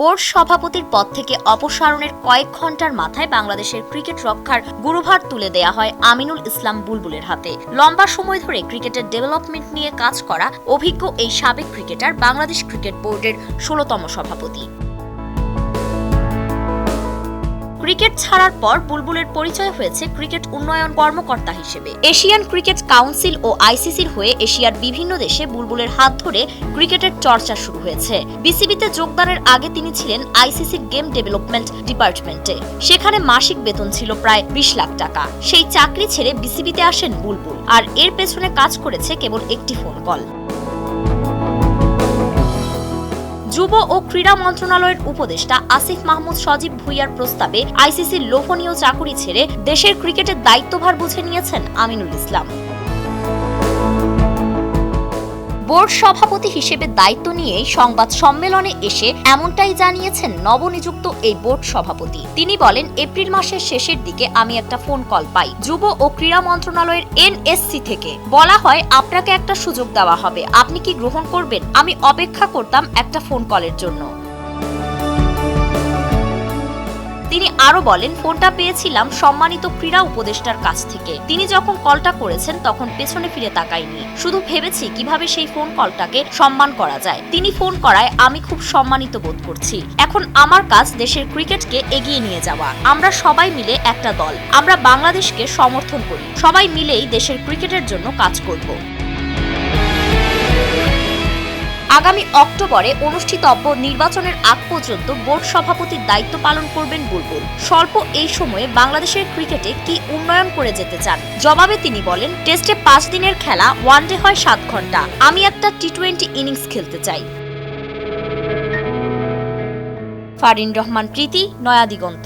Board সভাপতির পদ থেকে অপসারণের কয়েক ঘণ্টার মাথায় বাংলাদেশের ক্রিকেট রক্ষার গুরুভার তুলে দেয়া হয় আমিনুল ইসলাম বুলবুলের হাতে। লম্বা সময় ধরে ক্রিকেটের ডেভেলপমেন্ট নিয়ে কাজ করা অভিজ্ঞ এই সাবেক ক্রিকেটার বাংলাদেশ ক্রিকেট বোর্ডের ষোলতম সভাপতি। ক্রিকেট ছাড়ার পর বুলবুলের পরিচয় হয়েছে ক্রিকেট উন্নয়ন কর্মকর্তা হিসেবে। এশিয়ান ক্রিকেট কাউন্সিল ও আইসিসির হয়ে এশিয়ার বিভিন্ন দেশে বুলবুলের হাত ধরে ক্রিকেটের চর্চা শুরু হয়েছে। বিসিবিতে যোগদানের আগে তিনি ছিলেন আইসিসির গেম ডেভেলপমেন্ট ডিপার্টমেন্টে। সেখানে মাসিক বেতন ছিল প্রায় বিশ লাখ টাকা। সেই চাকরি ছেড়ে বিসিবিতে আসেন বুলবুল। আর এর পেছনে কাজ করেছে কেবল একটি ফোন কল। যুব ও ক্রীড়া মন্ত্রণালয়ের উপদেষ্টা আসিফ মাহমুদ সজীব ভুইয়ার প্রস্তাবে আইসিসির লোভনীয় চাকুরি ছেড়ে দেশের ক্রিকেটের দায়িত্বভার বুঝে নিয়েছেন আমিনুল ইসলাম। বোর্ড সভাপতি হিসেবে দায়িত্ব নিয়ে সংবাদ সম্মেলনে এসে এমনটাই জানিয়েছেন নবনিযুক্ত এই বোর্ড সভাপতি। তিনি বলেন, এপ্রিল মাসের শেষের দিকে আমি একটা ফোন কল পাই যুব ও ক্রীড়া মন্ত্রণালয়ের এনএসসি থেকে। বলা হয়, আপনাকে একটা সুযোগ দেওয়া হবে। আপনি কি গ্রহণ করবেন? আমি অপেক্ষা করতাম একটা ফোন কলের জন্য। তিনি আরও বলেন, ফোনটা পেয়েছিলাম সম্মানিত ক্রীড়া উপদেষ্টার কাছ থেকে। তিনি যখন কলটা করেছেন, তখন পেছনে ফিরে তাকাইনি শুধু ভেবেছি কীভাবে সেই ফোন কলটাকে সম্মান করা যায়। তিনি ফোন করায় আমি খুব সম্মানিত বোধ করছি। এখন আমার কাজ দেশের ক্রিকেটকে এগিয়ে নিয়ে যাওয়া। আমরা সবাই মিলে একটা দল। আমরা বাংলাদেশকে সমর্থন করি। সবাই মিলেই দেশের ক্রিকেটের জন্য কাজ করব। আগামী অক্টোবরে অনুষ্ঠিতব্য নির্বাচনের আগ পর্যন্ত বোর্ড সভাপতির দায়িত্ব পালন করবেন বুলবুল। স্বল্প এই সময়ে বাংলাদেশের ক্রিকেটে কি উন্নয়ন করে যেতে চান? জবাবে তিনি বলেন, টেস্টে পাঁচ দিনের খেলা ওয়ানডে হয় সাত ঘণ্টা। আমি একটা টি টোয়েন্টি ইনিংস খেলতে চাই। ফারিন রহমান, প্রীতি নয়াদিগন্ত